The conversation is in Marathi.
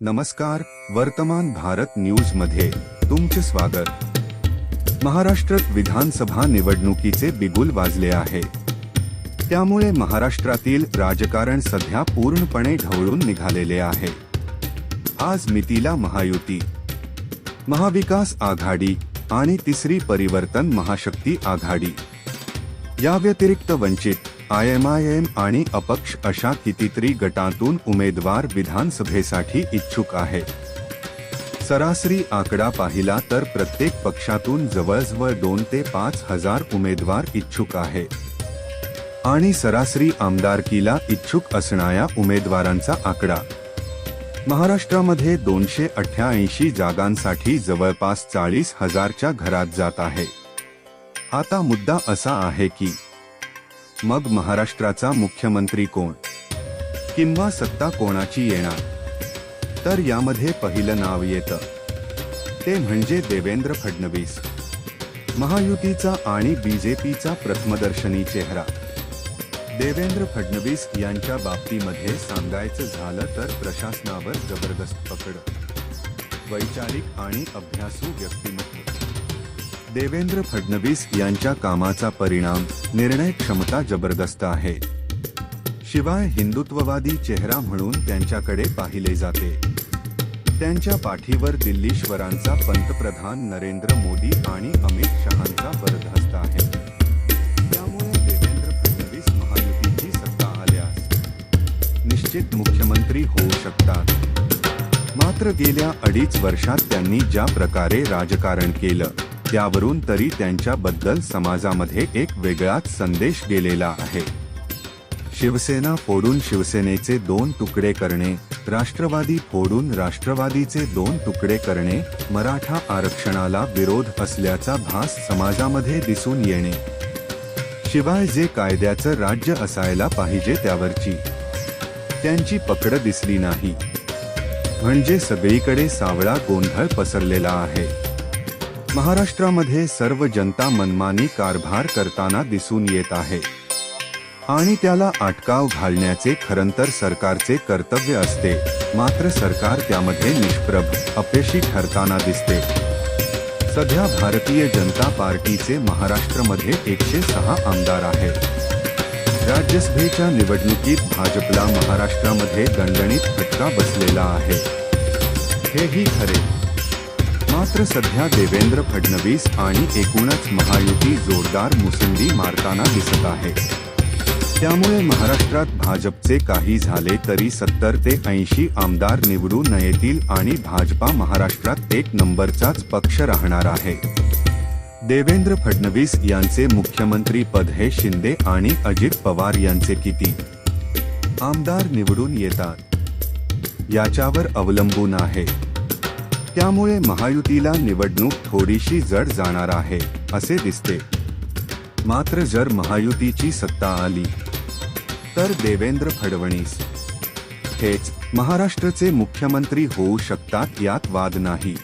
नमस्कार वर्तमान भारत न्यूजमध्ये तुमचे स्वागत. महाराष्ट्रात विधानसभा निवडणुकीचे बिगुल वाजले आहे. त्यामुळे महाराष्ट्रातील राजकारण सध्या पूर्णपणे ढवळून निघालेले आहे. आज मितीला महायुती. महाविकास आघाडी आणि तिसरी परिवर्तन महाशक्ती आघाडी. या व्यतिरिक्त Vanchit AIMIM आणि अपक्ष अशा कितीतरी गटातून उमेदवार विधानसभेसाठी इच्छुक आहेत सरासरी आकडा पाहिला तर प्रत्येक पक्षातून जवळजवळ दोन ते पाच हजार उमेदवार इच्छुक आहे. आणि सरासरी आमदारकीला इच्छुक असणाऱ्या उमेदवारांचा आकडा. महाराष्ट्रामध्ये दोनशे अठ्ठ्याऐंशी जागांसाठी जवळपास चाळीस हजारच्या घरात जात आहे. आता मुद्दा असा आहे की मग महाराष्ट्राचा मुख्यमंत्री कोण? किंवा सत्ता कोणाची येणार? तर यामध्ये पहिलं नाव येतं. ते म्हणजे देवेंद्र फडणवीस. महायुतीचा आणि बीजेपीचा प्रथमदर्शनी चेहरा. देवेंद्र फडणवीस यांच्या बाबतीमध्ये सांगायचं झालं तर प्रशासनावर जबरदस्त पकड. वैचारिक आणि अभ्यासू व्यक्तिमत्व. देवेंद्र फडणवीस यांच्या कामाचा परिणाम निर्णय क्षमता जबरदस्त आहे. शिवाय हिंदुत्ववादी चेहरा म्हणून त्यांच्याकडे पाहिले जाते. त्यांच्या पाठीवर दिल्लीश्वरांचा पंतप्रधान नरेंद्र मोदी आणि अमित शहांचा वरदहस्त आहे. त्यामुळे देवेंद्र फडणवीस महायुतीची सत्ता आल्यास निश्चित मुख्यमंत्री होऊ शकतात. मात्र गेल्या अडीच वर्षात त्यांनी ज्या प्रकारे राजकारण केलं त्यावरून तरी त्यांच्याबद्दल समाजामध्ये एक वेगळाच संदेश गेलेला आहे. शिवसेना फोडून शिवसेनेचे दोन तुकडे करणे राष्ट्रवादी फोडून राष्ट्रवादीचे दोन तुकडे करणे मराठा आरक्षणाला विरोध असल्याचा भास समाजामध्ये दिसून येणे. शिवाय जे कायद्याचं राज्य असायला पाहिजे त्यावरची त्यांची पकड दिसली नाही. म्हणजे सगळीकडे सावळा गोंधळ पसरलेला आहे. महाराष्ट्रामध्ये सर्व जनता मनमानी कारभार करताना दिसून येत आहे. आणि त्याला अटकाव घालण्याचे खरंतर सरकारचे कर्तव्य असते. मात्र सरकार त्यामध्ये निष्प्रभ अपयशी ठरताना दिसते. सध्या भारतीय जनता पार्टीचे महाराष्ट्रामध्ये एकशे सहा आमदार आहेत राज्यसभेच्या निवडणुकीत भाजपला महाराष्ट्रामध्ये दणदणीत फटका बसलेला आहे. हेही खरे. मात्र सध्या देवेंद्र फडणवीस आणि एकूणच महायुती जोरदार मुसंडी मारताना दिसत आहे. त्यामुळे महाराष्ट्रात भाजपचे काही झाले तरी सत्तर ते ऐंशी आमदार निवडून येतील आणि भाजपा महाराष्ट्रात एक नंबरचाच पक्ष राहणार आहे. देवेंद्र फडणवीस यांचे मुख्यमंत्री पद हे शिंदे आणि अजित पवार यांचे किती? आमदार निवडून येतात. याच्यावर अवलंबून आहे. त्यामुळे महायुतीला निवडणूक थोडीशी जड जाणार आहे असे दिसते. मात्र जर महायुतीची सत्ता आली तर देवेंद्र फडणवीस हेच महाराष्ट्राचे मुख्यमंत्री होऊ शकतात यात वाद नाही.